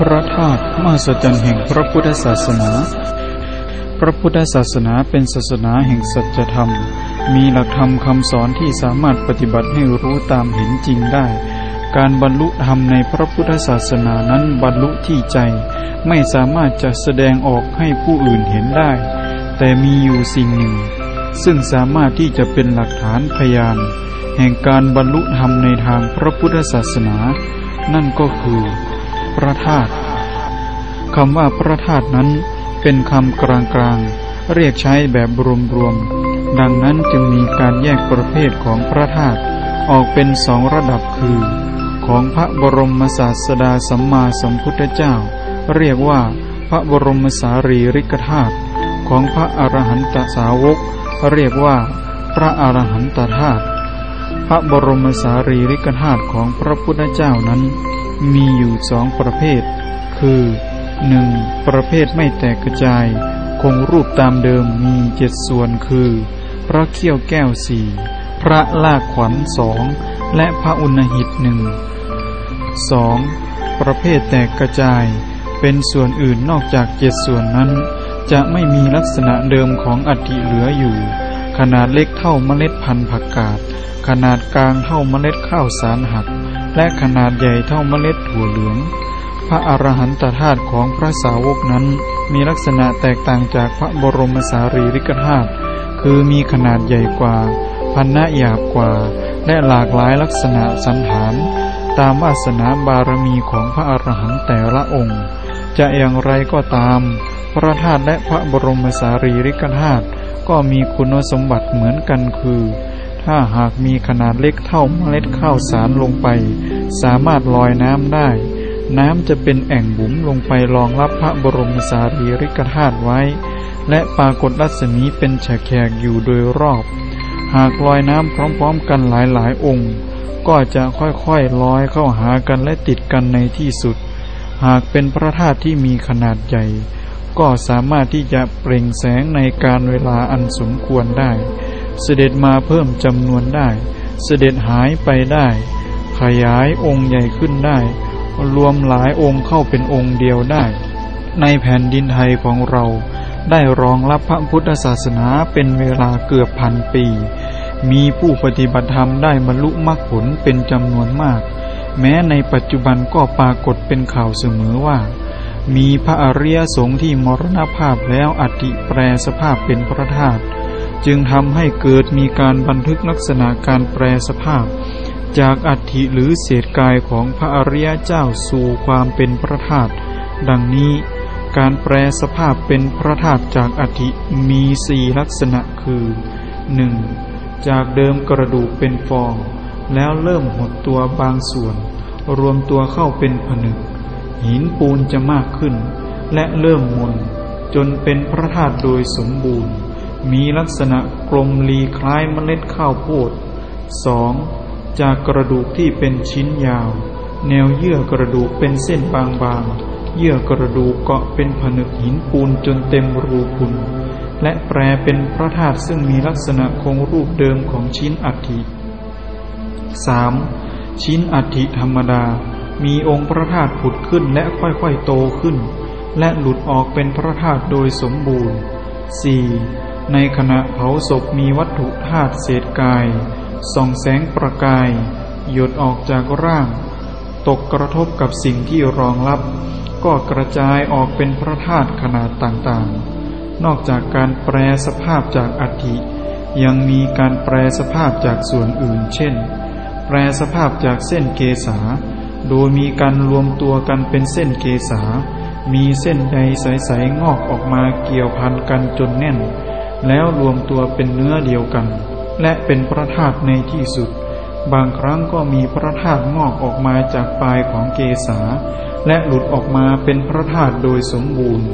พระธาตุมหัศจรรย์แห่งพระพุทธศาสนา พระพุทธศาสนาเป็นศาสนาแห่งสัจธรรม มีหลักธรรมคำสอนที่สามารถปฏิบัติให้รู้ตามเห็นจริงได้ การบรรลุธรรมในพระพุทธศาสนานั้นบรรลุที่ใจ ไม่สามารถจะแสดงออกให้ผู้อื่นเห็นได้ แต่มีอยู่สิ่งหนึ่ง ซึ่งสามารถที่จะเป็นหลักฐานพยาน แห่งการบรรลุธรรมในทางพระพุทธศาสนา นั่นก็คือ พระธาตุคำว่าพระธาตุนั้นเป็นคำกลางๆ เรียกใช้แบบรวมๆ ดังนั้นจึงมีการแยกประเภทของพระธาตุออกเป็นสองระดับคือ ของพระบรมศาสดาสัมมาสัมพุทธเจ้า เรียกว่าพระบรมสารีริกธาตุของพระอรหันตสาวก เรียกว่าพระอรหันตธาตุ พระบรมสารีริกธาตุของพระพุทธเจ้านั้น มีอยู่สองประเภท คือหนึ่งประเภทไม่แตกกระจาย คงรูปตามเดิมมีเจ็ดส่วนคือ พระเขี้ยวแก้วสี่พระลากขวัญสองและพระอุณหิตหนึ่งสองประเภทแตกกระจาย เป็นส่วนอื่นนอกจากเจ็ดส่วนนั้น จะไม่มีลักษณะเดิมของอัฐิเหลืออยู่ ขนาดเล็กเท่าเมล็ดพันธุ์ผักกาด ขนาดกลางเท่าเมล็ดข้าวสารหัก และขนาดใหญ่เท่าเมล็ดถั่วเหลือง พระอรหันตธาตุของพระสาวกนั้น มีลักษณะแตกต่างจากพระบรมสารีริกธาตุ คือมีขนาดใหญ่กว่า พันนะหยาบกว่า และหลากหลายลักษณะสันฐาน ตามวาสนาบารมีของพระอรหันต์แต่ละองค์ จะอย่างไรก็ตาม พระธาตุและพระบรมสารีริกธาตุ ก็มีคุณสมบัติเหมือนกันคือ ถ้าหากมีขนาดเล็กเท่าเมล็ดข้าวสารลงไป สามารถลอยน้ำได้ น้ำจะเป็นแอ่งบุ๋มลงไปรองรับพระบรมสารีริกธาตุไว้ และปรากฏรัศมีเป็นแฉกแขกอยู่โดยรอบ หากลอยน้ำพร้อมๆกันหลายๆองค์ ก็จะค่อยๆลอยเข้าหากันและติดกันในที่สุด หากเป็นพระธาตุที่มีขนาดใหญ่ ก็สามารถที่จะเปล่งแสงในการเวลาอันสมควรได้ เสด็จมาเพิ่มจำนวนได้ เสด็จหายไปได้ ขยายองค์ใหญ่ขึ้นได้ รวมหลายองค์เข้าเป็นองค์เดียวได้ ในแผ่นดินไทยของเราได้รองรับพระพุทธศาสนาเป็นเวลาเกือบพันปี มีผู้ปฏิบัติธรรมได้บรรลุมรรคผลเป็นจำนวนมาก แม้ในปัจจุบันก็ปรากฏเป็นข่าวเสมอว่า มีพระอริยสงฆ์ที่มรณภาพแล้วอัติแปรสภาพเป็นพระธาตุจึงทำให้เกิดมีการบันทึกลักษณะการแปรสภาพ จากอัฐิหรือเศษกายของพระอริยเจ้าสู่ความเป็นพระธาตุดังนี้การแปรสภาพเป็นพระธาตุจากอัฐิมีสี่ลักษณะคือ 1. จากเดิมกระดูกเป็นฟอง แล้วเริ่มหดตัวบางส่วน รวมตัวเข้าเป็นผนึก หินปูนจะมากขึ้น และเริ่มมน จนเป็นพระธาตุโดยสมบูรณ์ มีลักษณะกลมลีคล้ายเมล็ดข้าวโพด 2. จากกระดูกที่เป็นชิ้นยาว แนวเยื่อกระดูกเป็นเส้นบางๆ เยื่อกระดูกเกาะเป็นผนึกหินปูนจนเต็มรูพุน และแปลเป็นพระธาตุซึ่งมีลักษณะคงรูปเดิมของชิ้นอัฐิ 3. ชิ้นอัฐิธรรมดา มีองค์พระธาตุผุดขึ้นและค่อยๆโตขึ้น และหลุดออกเป็นพระธาตุโดยสมบูรณ์ 4. ในขณะเผาศพมีวัตถุธาตุเศษกาย ส่องแสงประกาย หยดออกจากร่าง ตกกระทบกับสิ่งที่รองรับ ก็กระจายออกเป็นพระธาตุขนาดต่างๆ นอกจากการแปรสภาพจากอัฐิยังมีการแปรสภาพจากส่วนอื่น เช่น แปรสภาพจากเส้นเกษา โดยมีการรวมตัวกันเป็นเส้นเกษา มีเส้นใยใสๆงอกออกมาเกี่ยวพันกันจนแน่น แล้วรวมตัวเป็นเนื้อเดียวกัน และเป็นพระธาตุในที่สุด บางครั้งก็มีพระธาตุงอกออกมาจากปลายของเกษา และหลุดออกมาเป็นพระธาตุโดยสมบูรณ์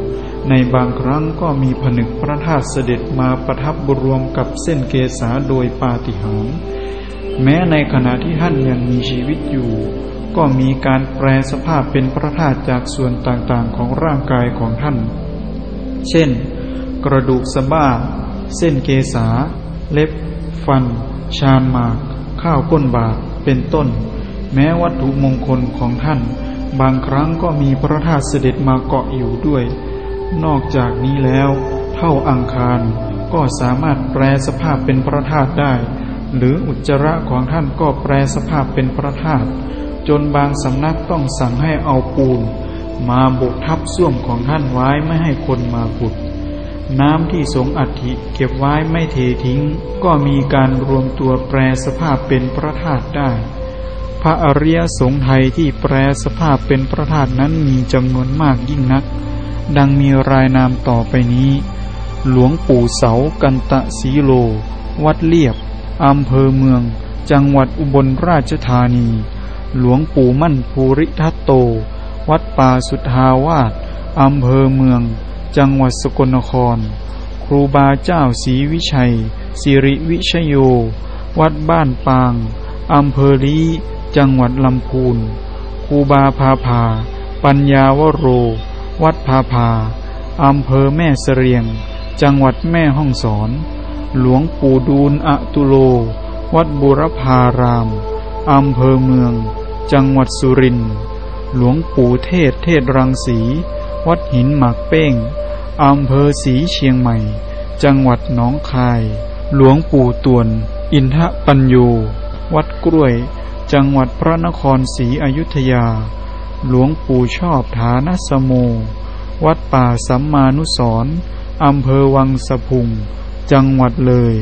ในบางครั้งก็มีผนึกพระธาตุเสด็จมาประทับรวมกับเส้นเกษาโดยปาฏิหาริย์แม้ในขณะที่ท่านยังมีชีวิตอยู่ ก็มีการแปลสภาพเป็นพระธาตุจากส่วนต่างๆของร่างกายของท่าน เช่น กระดูกสะบ้า เส้นเกษา เล็บ ฟัน ชานหมาก ข้าวก้นบาทเป็นต้น แม้วัตถุมงคลของท่าน บางครั้งก็มีพระธาตุเสด็จมาเกาะอยู่ด้วย นอกจากนี้แล้ว เท่าอังคารก็สามารถแปลสภาพเป็นพระธาตุได้ หรืออุจจาระของท่านก็แปลสภาพเป็นพระธาตุ จนบางสำนักต้องสั่งให้เอาปูน มาบกทับส้วมของท่านไว้ไม่ให้คนมาขุด น้ำที่สงอัฐิเก็บไว้ไม่เททิ้ง ก็มีการรวมตัวแปรสภาพเป็นพระธาตุได้ พระอริยสงฆ์ไทยที่แปรสภาพเป็นพระธาตุนั้นมีจำนวนมากยิ่งนัก ดังมีรายนามต่อไปนี้ หลวงปู่เสากันตะสีโล วัดเลียบอำเภอเมือง จังหวัดอุบลราชธานี หลวงปู่มั่นภูริทัตโต วัดป่าสุทธาวาสอำเภอเมือง จังหวัดสกลนคร ครูบาเจ้าศรีวิชัย สิริวิชโย วัดบ้านปางอำเภอลีจังหวัดลำพูนครูบาพาพา ปัญญาวโร วัดพาพาอำเภอแม่เสรียง จังหวัดแม่ห้องสอน หลวงปู่ดูลอะตุโล วัดบุรพาราม อำเภอเมือง จังหวัดสุรินทร์หลวงปู่เทศเทศรังสี วัดหินหมากเป้งอำเภอสีเชียงใหม่ จังหวัดหนองคาย หลวงปู่ตวน อินทปัญโยวัดกล้วย จังหวัดพระนครศรีอยุธยา หลวงปู่ชอบฐานสโม วัดป่าสัมมานุสร์อำเภอวังสะพุง จังหวัดเลย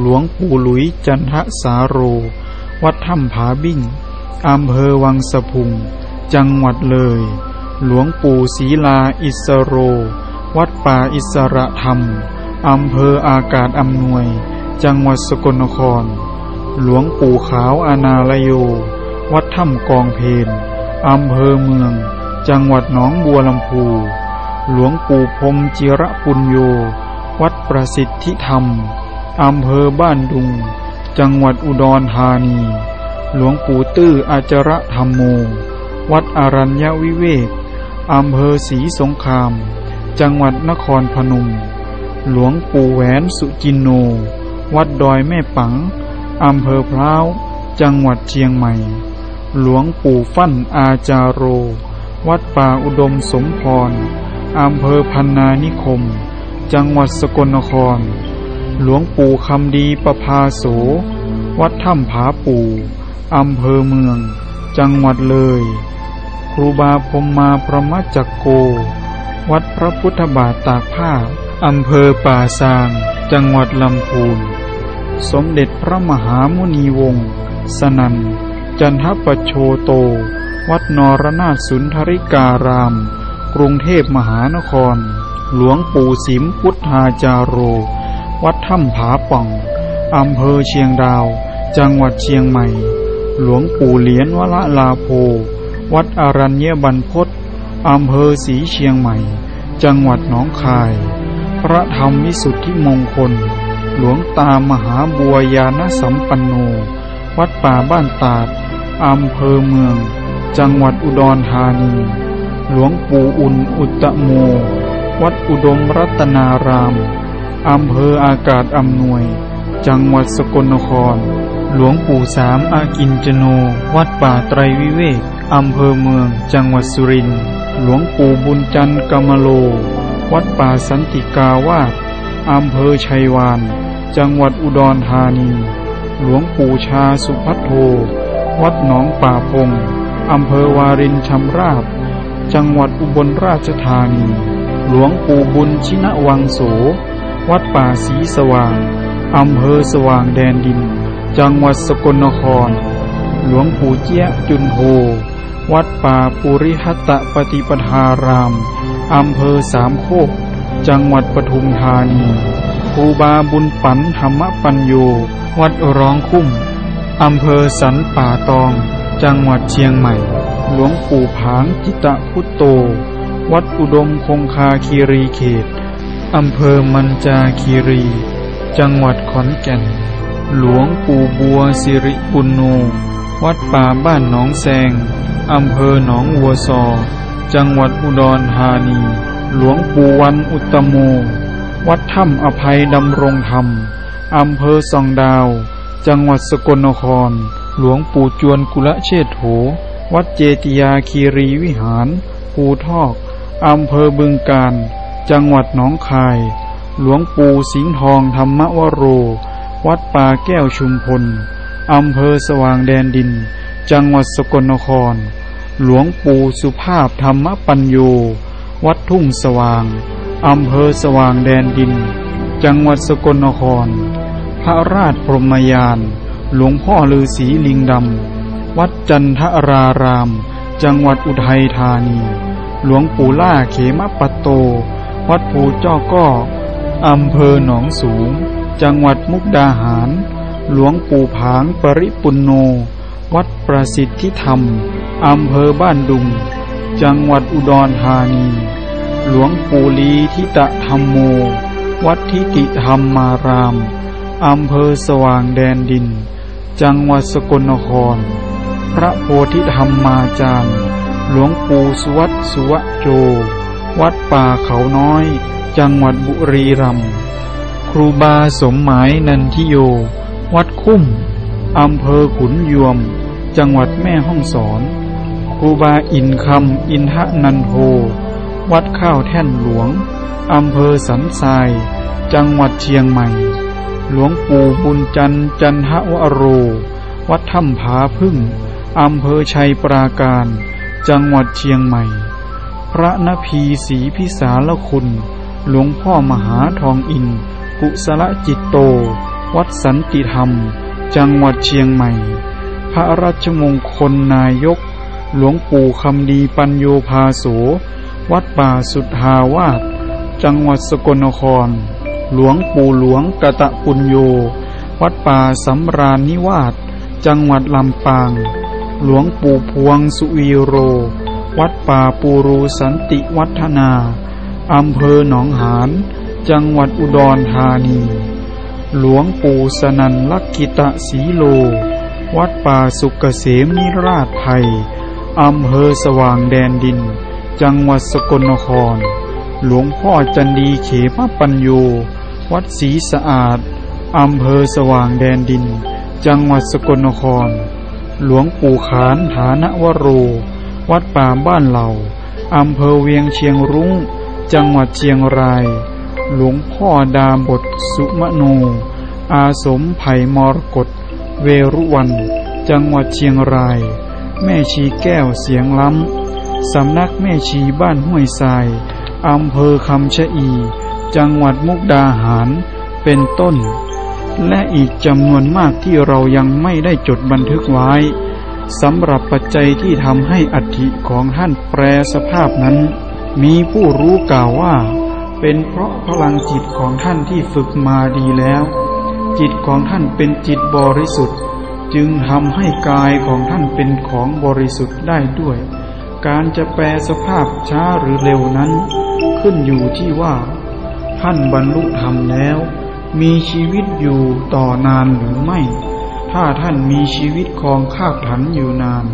หลวงปู่หลุยจันทสาโร วัดถ้ำผาบิ่งอำเภอวังสะพุง จังหวัดเลย หลวงปู่ศรีลาอิสโร วัดป่าอิสระธรรม อำเภออากาศอำนวย จังหวัดสกลนคร หลวงปู่ขาวอานาลโย วัดถ้ำกองเพนอำเภอเมือง จังหวัดหนองบัวลำพู หลวงปู่พรมจิระปุญโย วัดประสิทธิธรรม อำเภอบ้านดุง จังหวัดอุดรธานี หลวงปู่ตื้ออาจระธรรมโม วัดอรัญญวิเวกอำเภอศรีสงคราม จังหวัดนครพนม หลวงปู่แหวนสุจินโน วัดดอยแม่ปัง อำเภอพร้าว จังหวัดเชียงใหม่ หลวงปู่ฟั่นอาจาโร วัดป่าอุดมสมพร อำเภอพันนานิคม จังหวัดสกลนคร หลวงปู่คำดีประภาโส วัดถ้ำผาปู่อำเภอเมือง จังหวัดเลย ครูบาพมมาประมจจกโก วัดพระพุทธบาทตากผ้าอำเภอป่าซาง จังหวัดลำพูน สมเด็จพระมหามุนีวงศ์สนัน จันทปโชโต วัดนรนาถสุนทริการาม กรุงเทพมหานคร หลวงปู่สิมพุทธาจารโร วัดถ้ำผาป่องอำเภอเชียงดาว จังหวัดเชียงใหม่ หลวงปู่เหรียญวละลาโพ วัดอรัญญบันพศอำเภอศรีเชียงใหม่ จังหวัดหนองคาย พระธรรมวิสุทธิมงคล หลวงตามหาบัวยานสัมปันโน วัดป่าบ้านตาดอำเภอเมือง จังหวัดอุดรธานี หลวงปู่อุ่นอุตโม วัดอุดมรัตนาราม อำเภออากาศอำนวย จังหวัดสกลนคร หลวงปู่สามอากินจโน วัดป่าไตรวิเวกอำเภอเมือง จังหวัดสุรินทร์ หลวงปู่บุญจันทร์กมโล วัดป่าสันติกาวาสอำเภอชัยวาน จังหวัดอุดรธานี หลวงปู่ชาสุพัทโท วัดหนองป่าพง อำเภอวารินชำราบ จังหวัดอุบลราชธานี หลวงปู่บุญชินวังโส วัดป่าศรีสว่าง อำเภอสว่างแดนดิน จังหวัดสกลนคร หลวงปู่เจี๊ยจุนโฮ วัดป่าปุริหัตะปฏิปทาราม อำเภอสามโคก จังหวัดปทุมธานีครูบาบุญปันธรรมปัญโย วัดร้องคุ้ม อำเภอสันป่าตอง จังหวัดเชียงใหม่ หลวงปู่ผางจิตะพุตโต วัดอุดมคงคาคีรีเขต อำเภอมันจาคีรี จังหวัดขอนแก่น หลวงปู่บัวสิริปุณโนวัดป่าบ้านหนองแซง อำเภอหนองวัวซอ จังหวัดอุดรธานี หลวงปู่วันอุตโม วัดถ้ำอภัยดำรงธรรม อำเภอสองดาว จังหวัดสกลนคร หลวงปู่จวนกุละเชษโถ วัดเจติยาคีรีวิหาร ภูทอก อำเภอบึงการ จังหวัดหนองคาย หลวงปู่สิงห์ทองธรรมวโร วัดป่าแก้วชุมพล อำเภอสว่างแดนดิน จังหวัดสกลนคร หลวงปู่สุภาพธรรมปัญโย วัดทุ่งสว่าง อำเภอสว่างแดนดิน จังหวัดสกลนคร พระราชพรหมยาน หลวงพ่อฤาษีลิงดำ วัดจันทราราม จังหวัดอุทัยธานี หลวงปู่ล่าเขมปัตโต วัดภูเจ้าก้ออำเภอหนองสูง จังหวัดมุกดาหาร หลวงปู่ผางปริปุนโน วัดประสิทธิธรรม อำเภอบ้านดุง จังหวัดอุดรธานี หลวงปู่ลีทิตะธรรมโม วัดทิติธรรมมาราม อำเภอสว่างแดนดิน จังหวัดสกลนคร พระโพธิธรรมมาจารย์ หลวงปู่สุวัตสุวโจ วัดป่าเขาน้อย จังหวัดบุรีรัมย์ครูบาสมหมายนันทิโย วัดคุ้มอำเภอขุนยวม จังหวัดแม่ห้องสอน ครูบาอินคำอินทะนันโท วัดข้าวแท่นหลวง อำเภอสันทราย จังหวัดเชียงใหม่ หลวงปู่บุญจันทร์จันทวโร วัดถ้ำผาพึ่ง อำเภอชัยปราการ จังหวัดเชียงใหม่ พระนภีศรีพิสารคุณ หลวงพ่อมหาทองอิน กุศลจิตโต วัดสันติธรรม จังหวัดเชียงใหม่ พระราชมงคลนายก หลวงปู่คำดีปัญโยภาโส วัดป่าสุทธาวาส จังหวัดสกลนคร หลวงปู่หลวงกะตะปุญโย วัดป่าสำราญนิวาส จังหวัดลำปาง หลวงปู่พวงสุวีโร วัดป่าปูรูสันติวัฒนา อำเภอหนองหาน จังหวัดอุดรธานี หลวงปู่สนันลักกิตะสีโล วัดป่าสุกเกษมนิราชไทย อำเภอสว่างแดนดิน จังหวัดสกลนคร หลวงพ่อจันดีเขมปัญโย วัดศรีสะอาด อำเภอสว่างแดนดิน จังหวัดสกลนคร หลวงปู่ขานฐานวโร วัดป่าบ้านเหล่าอำเภอเวียงเชียงรุง้ง จังหวัดเชียงราย หลวงพ่อดาบทสุมโน อาสมไผ่มรกตเวรุวัน จังหวัดเชียงราย แม่ชีแก้วเสียงล้ำ สำนักแม่ชีบ้านห้วยทรายอำเภอคำชะอี จังหวัดมุกดาหาร เป็นต้น และอีกจำนวนมากที่เรายังไม่ได้จดบันทึกไว้ สำหรับปัจจัยที่ทำให้อัฐิของท่านแปรสภาพนั้น มีผู้รู้กล่าวว่า เป็นเพราะพลังจิตของท่านที่ฝึกมาดีแล้ว จิตของท่านเป็นจิตบริสุทธิ์ จึงทำให้กายของท่านเป็นของบริสุทธิ์ได้ด้วย การจะแปลสภาพช้าหรือเร็วนั้น ขึ้นอยู่ที่ว่า ท่านบรรลุธรรมแล้ว มีชีวิตอยู่ต่อนานหรือไม่ ถ้าท่านมีชีวิตคองคาบถันอยู่นาน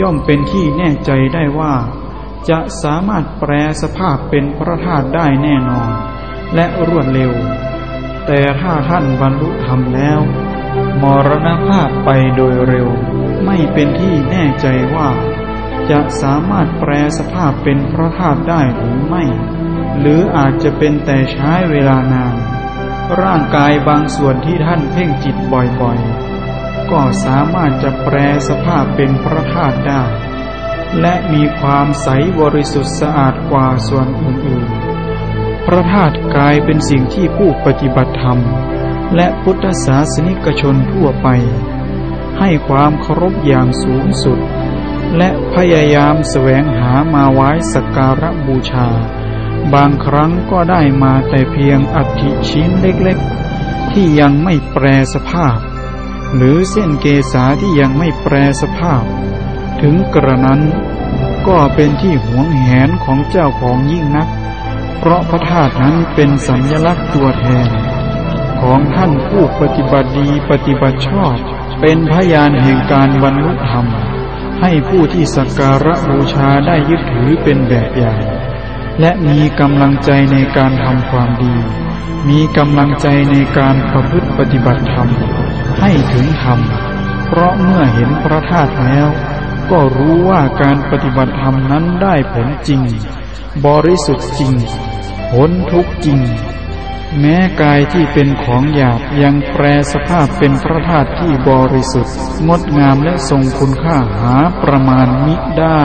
ย่อมเป็นที่แน่ใจได้ว่า จะสามารถแปลสภาพเป็นพระธาตุได้แน่นอน และรวดเร็ว แต่ถ้าท่านบรรลุธรรมแล้ว มรณภาพไปโดยเร็ว ไม่เป็นที่แน่ใจว่า จะสามารถแปลสภาพเป็นพระธาตุได้หรือไม่ หรืออาจจะเป็นแต่ใช้เวลานานร่างกายบางส่วนที่ท่านเพ่งจิตบ่อยๆ ก็สามารถจะแปลสภาพเป็นพระธาตุได้ และมีความใสบริสุทธิ์สะอาดกว่าส่วนอื่นๆ พระธาตุกายเป็นสิ่งที่ผู้ปฏิบัติธรรม และพุทธศาสนิกชนทั่วไป ให้ความเคารพอย่างสูงสุด และพยายามแสวงหามาไว้สักการะบูชา บางครั้งก็ได้มาแต่เพียงอัฐิชิ้นเล็กๆ ที่ยังไม่แปรสภาพ หรือเส้นเกษาที่ยังไม่แปรสภาพ ถึงกระนั้นก็เป็นที่หวงแหนของเจ้าของยิ่งนัก เพราะพระธาตุนั้นเป็นสัญลักษณ์ตัวแทน ของท่านผู้ปฏิบัติดีปฏิบัติชอบ เป็นพยานแห่งการบรรลุธรรม ให้ผู้ที่สักการะบูชาได้ยึดถือเป็นแบบอย่าง และมีกำลังใจในการทำความดี มีกำลังใจในการประพฤติปฏิบัติธรรม ให้ถึงธรรม เพราะเมื่อเห็นพระธาตุแล้ว ก็รู้ว่าการปฏิบัติธรรมนั้นได้ผลจริง บริสุทธิ์จริงพ้นทุกข์จริง แม้กายที่เป็นของหยาบยังแปรสภาพเป็นพระธาตุที่บริสุทธิ์ งดงามและทรงคุณค่าหาประมาณมิได้